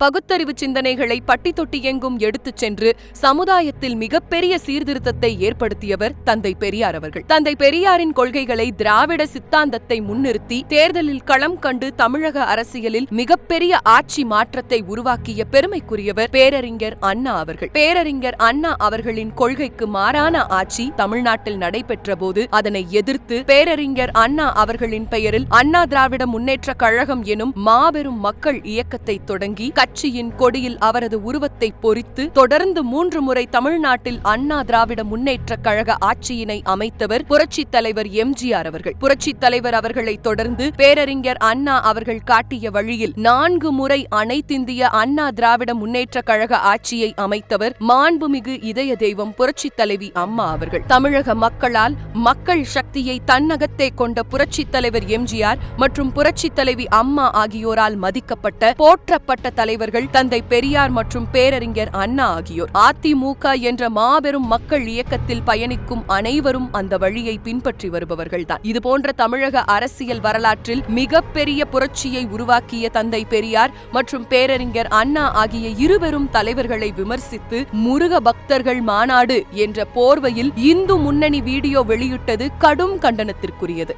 பகுத்தறிவு சிந்தனைகளை பட்டி தொட்டி எங்கும் எடுத்துச் சென்று சமுதாயத்தில் மிகப்பெரிய சீர்திருத்தத்தை ஏற்படுத்தியவர் தந்தை பெரியார் அவர்கள். தந்தை பெரியாரின் கொள்கைகளை திராவிட சித்தாந்தத்தை முன்னிறுத்தி தேர்தலில் களம் கண்டு தமிழக அரசியலில் மிகப்பெரிய ஆட்சி மாற்றத்தை உருவாக்கிய பெருமைக்குரியவர் பேரறிஞர் அண்ணா அவர்கள். பேரறிஞர் அண்ணா அவர்களின் கொள்கைக்கு மாறான ஆட்சி தமிழ்நாட்டில் நடைபெற்ற போது அதனை எதிர்த்து பேரறிஞர் அண்ணா அவர்களின் பெயரில் அண்ணா திராவிட முன்னேற்ற கழகம் எனும் மாபெரும் மக்கள் இயக்கத்தை தொடங்கி கட்சியின் கொடியில் அவரது உருவத்தை பொறித்து தொடர்ந்து மூன்று முறை தமிழ்நாட்டில் அண்ணா திராவிட முன்னேற்ற கழக ஆட்சியினை அமைத்தவர் புரட்சித் தலைவர் எம்ஜிஆர் அவர்கள். புரட்சித் தலைவர் அவர்களை தொடர்ந்து பேரறிஞர் அண்ணா அவர்கள் காட்டிய வழியில் நான்கு முறை அனைத்திந்திய அண்ணா திராவிட முன்னேற்ற கழக ஆட்சியை அமைத்தவர் மாண்புமிகு இதய தெய்வம் புரட்சித் தலைவி அம்மா அவர்கள். தமிழக மக்களால் மக்கள் சக்தியை தன்னகத்தே கொண்ட புரட்சித் தலைவர் எம்ஜிஆர் மற்றும் புரட்சித் தலைவி அம்மா ஆகியோரால் மதிக்கப்பட்ட போற்றப்பட்ட தலைவர் தலைவர்கள் தந்தை பெரியார் மற்றும் பேரறிஞர் அண்ணா ஆகியோர். அதிமுக என்ற மாபெரும் மக்கள் இயக்கத்தில் பயணிக்கும் அனைவரும் அந்த வழியை பின்பற்றி வருபவர்கள்தான். இதுபோன்ற தமிழக அரசியல் வரலாற்றில் மிகப்பெரிய புரட்சியை உருவாக்கிய தந்தை பெரியார் மற்றும் பேரறிஞர் அண்ணா ஆகிய இருவரும் தலைவர்களை விமர்சித்து முருக பக்தர்கள் மாநாடு என்ற போர்வையில் இந்து முன்னணி வீடியோ வெளியிட்டது கடும் கண்டனத்திற்குரியது.